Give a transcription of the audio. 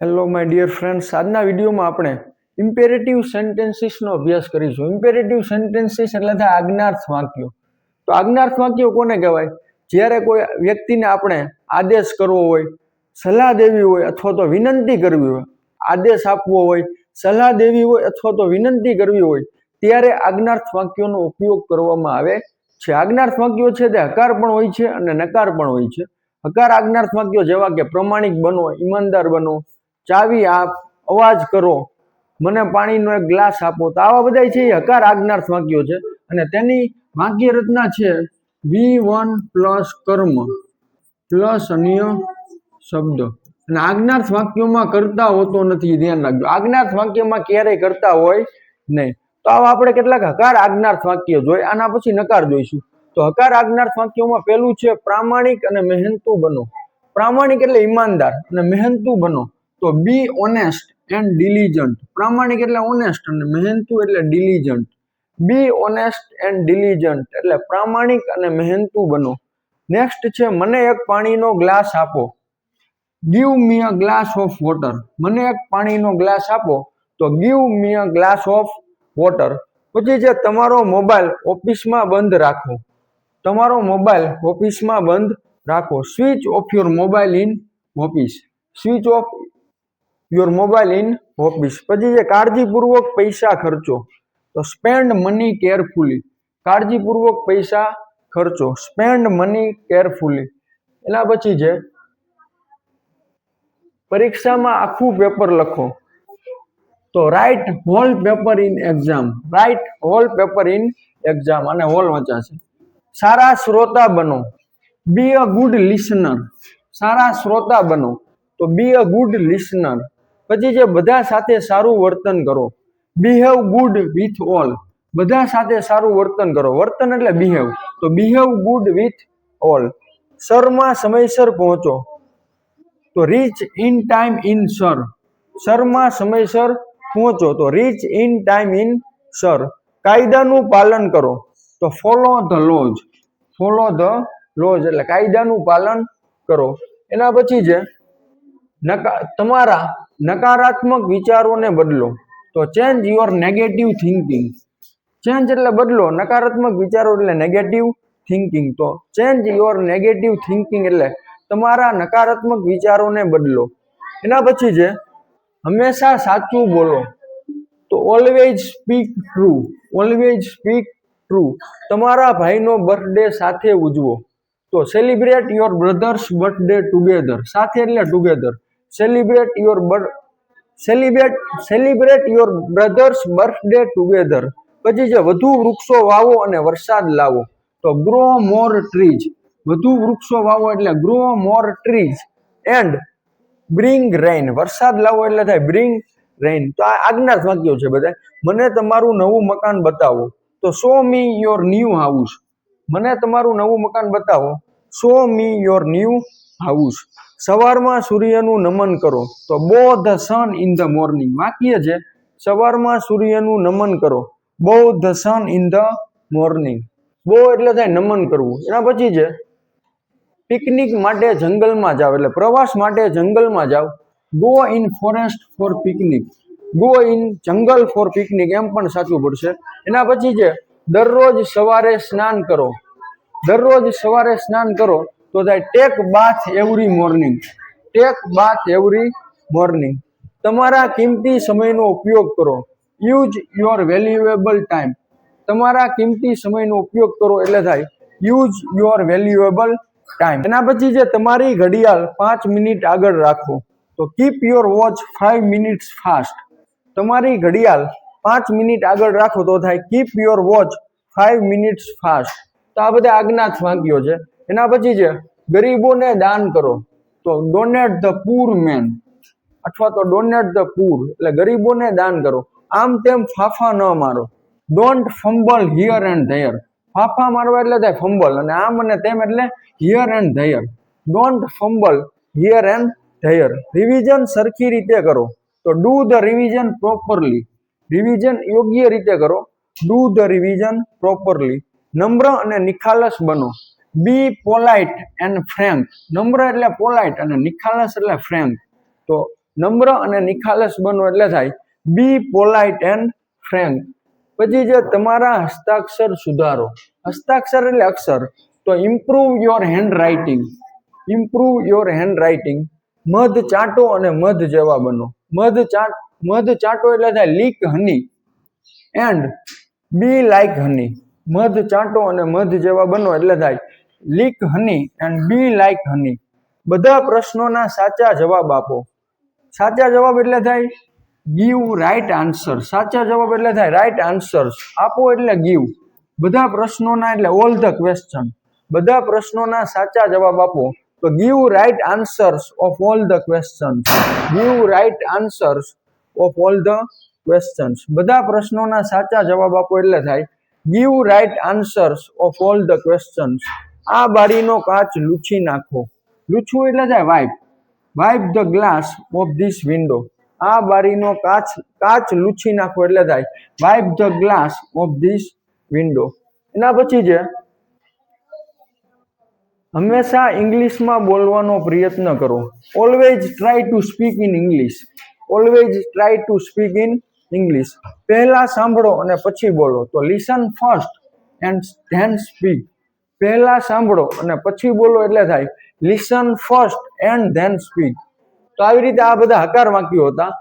Hello my dear friends આજના વિડીયોમાં આપણે ઇમ્પેરેટિવ સેન્ટેન્સીસનો અભ્યાસ કરીશું. ઇમ્પેરેટિવ સેન્ટેન્સીસ એટલે થાય આજ્ઞાર્થ વાક્યો. તો આજ્ઞાર્થ વાક્યો કોને કહેવાય? જ્યારે કોઈ વ્યક્તિને આપણે આદેશ કરવો હોય, સલાહ દેવી હોય અથવા તો વિનંતી કરવી હોય, આદેશ આપવો હોય, સલાહ દેવી હોય અથવા તો વિનંતી કરવી હોય, ત્યારે આજ્ઞાર્થ વાક્યોનો ઉપયોગ કરવામાં આવે છે. આજ્ઞાર્થ વાક્યો છે તે હકાર પણ હોય છે અને નકાર પણ હોય છે. હકાર આજ્ઞાર્થ વાક્યો જેવા કે પ્રમાણિક બનો, ઈમાનદાર બનો ચાવી આપ, અવાજ કરો. મને પાણીનો એક ગ્લાસ આપો. તો આવા બધા છે એ હકાર આજ્ઞાર્થ વાક્યો છે. અને તેની વાક્ય રચના છે વી વન પ્લસ કર્મ પ્લસ અન્ય શબ્દ. અને આજ્ઞાર્થ વાક્યોમાં કરતા હોતો નથી, ધ્યાન રાખજો. આજ્ઞાર્થ વાક્યમાં ક્યારેય કરતા હોય નહીં. તો આવા આપણે કેટલાક હકાર આજ્ઞાર્થ વાક્ય જોઈ આના પછી નકાર જોઈશું. તો હકાર આજ્ઞાર્થ વાક્યોમાં પહેલું છે પ્રામાણિક અને મહેનતુ બનો. પ્રામાણિક એટલે ઈમાનદાર અને મહેનતુ બનો. તો બી ઓનેસ્ટ એન્ડ ડિલિજન્ટ પ્રામાણિક એટલે ઓનેસ્ટ અને મહેનતુ એટલે ડિલિજન્ટ બી ઓનેસ્ટ એન્ડ ડિલિજન્ટ એટલે પ્રામાણિક અને મહેનતુ બનો. નેક્સ્ટ છે, મને એક પાણીનો ગ્લાસ આપો. Give me a glass of water મને એક પાણીનો ગ્લાસ આપો. તો give me a glass of water પછી છે, તમારો મોબાઈલ ઓફિસમાં બંધ રાખો. તમારો મોબાઈલ ઓફિસમાં બંધ રાખો. Switch off your mobile in office switch off your mobile in hobbies પછી છે, કાળજીપૂર્વક પૈસા ખર્ચો. તો સ્પેન્ડ મની કેરફુલી કાળજીપૂર્વક પૈસા ખર્ચો. સ્પેન્ડ મની કેરફુલી એના પછી છે, પરીક્ષામાં આખું પેપર લખો. તો write whole paper in exam write whole paper in exam અને હોલ વચાશે સારા શ્રોતા બનો. બી અ ગુડ લિસનર સારા શ્રોતા બનો. તો બી અ ગુડ લિસનર પછી જે બધા સાથે સારું વર્તન કરો. બિહેવ ગુડ વિથ ઓલ બધા સાથે સારું વર્તન કરો. વર્તન એટલે બિહેવ તો બિહેવ ગુડ વિથ ઓલ સરમાં સમયસર પહોંચો. તો reach in time in sir સરમાં સમયસર પહોંચો. તો reach in time in sir કાયદાનું પાલન કરો. તો follow the laws follow the laws એટલે કાયદાનું પાલન કરો. એના પછી છે નકા, તમારા નકારાત્મક વિચારોને બદલો. તો change your negative thinking change એટલે બદલો. નકારાત્મક વિચારો એટલે નેગેટિવ થિંકિંગ તો ચેન્જ યોર નેગેટિવ થિંકિંગ એટલે તમારા નકારાત્મક વિચારોને બદલો. એના પછી છે, હંમેશા સાચું બોલો. તો always speak true always speak true તમારા ભાઈનો બર્થડે સાથે ઉજવો. તો celebrate your brother's birthday together સાથે એટલે together celebrate your celebrate celebrate your brother's birthday together પછી છે, વધુ વૃક્ષો વાવો અને વરસાદ લાવો. તો ગ્રો મોર ટ્રીઝ વધુ વૃક્ષો વાવો એટલે grow more trees and bring rain વરસાદ લાવો એટલે થાય બ્રિંગ રેઇન તો આ આજ્ઞા વાક્યો છે બધા મને તમારું નવું મકાન બતાવો. તો show me your new house મને તમારું નવું મકાન બતાવો. Show me your new house સવારમાં સૂર્યનું નમન કરો તો bow the sun in the morning વાક્ય છે. સવારમાં સૂર્યનું નમન કરો bow the sun in the morning bow એટલે થાય નમન કરવું. એના પછી છે, પિકનિક માટે જંગલમાં જાવ એટલે પ્રવાસ માટે જંગલમાં જાવ go in forest for picnic go in jungle for picnic એમ પણ સાચું પડશે. એના પછી છે, દરરોજ સવારે સ્નાન કરો. દરરોજ સવારે સ્નાન કરો તો થાય take bath every morning take bath every morning તમારા કિંમતી સમયનો ઉપયોગ કરો. યુઝ યોર વેલ્યુએબલ ટાઈમ તમારા કિંમતી સમયનો ઉપયોગ કરો એટલે થાય યુઝ યોર વેલ્યુએબલ ટાઈમ એના પછી જે તમારી ઘડિયાળ પાંચ મિનિટ આગળ રાખો, તો keep your watch five minutes fast તમારી ઘડિયાળ પાંચ મિનિટ આગળ રાખો તો થાય keep your watch five minutes fast તો આ બધા આજ્ઞાત વાંક્યો છે. એના પછી છે ગરીબોને દાન કરો, તો ડોનેટ ધ પૂર મેન અથવા તો ડોનેટ ધ પૂર એટલે ગરીબોને દાન કરો. આમ તેમ ફાફા ન મારો. Don't fumble here and there ફાફા મારવા એટલે થાય ફંબલ અને આમ અને તેમ એટલે here and there don't fumble here and there revision સરખી રીતે કરો. તો do the revision properly revision યોગ્ય રીતે કરો. ડુ ધ રિવિઝન પ્રોપરલી નમ્ર અને નિખાલસ બનો. બી પોલાઇટ એન્ડ ફ્રેન્ક નમ્ર એટલે પોલાઇટ અને નિખાલસ એટલે ફ્રેન્ક તો નમ્ર અને નિખાલસ બનો એટલે થાય. બી પોલાઇટ એન્ડ ફ્રેન્ક પછી જે તમારા હસ્તાક્ષર સુધારો. હસ્તાક્ષર એટલે અક્ષર. તો improve your hand writing improve your hand writing મધ ચાટો અને મધ જેવા બનો. મધ ચાટ મધ ચાટો એટલે થાય lick honey. And be like honey મધ ચાટો અને મધ જેવા બનો એટલે થાય. Lick honey and be like honey. બધા પ્રશ્નોના સાચા જવાબ આપો. સાચા જવાબ એટલે થાય ગીવ રાઈટ આન્સર સાચા જવાબ એટલે થાય રાઈટ આન્સર્સ આપો એટલે ગીવ બધા પ્રશ્નોના એટલે ઓલ ધ ક્વેશ્ચન બધા પ્રશ્નોના સાચા જવાબ આપો. તો give right answers of all the question give right answers of all the questions બધા પ્રશ્નોના સાચા જવાબ આપો એટલે થાય give right answers of all the questions આ બારીનો કાચ લૂછી નાખો. લૂછવું એટલે થાય wipe wipe the glass of this window આ બારીનો કાચ કાચ લૂછી નાખો એટલે થાય wipe the glass of this window એના પછી છે હંમેશા ઇંગ્લિશમાં બોલવાનો પ્રયત્ન કરો. Always try to speak in English always try to speak in English પહેલા સાંભળો અને પછી બોલો. તો listen first and then speak પહેલા સાંભળો અને પછી બોલો એટલે થાય. Listen first and then speak તો આવી રીતે આ બધા હકાર વાક્યો હતા.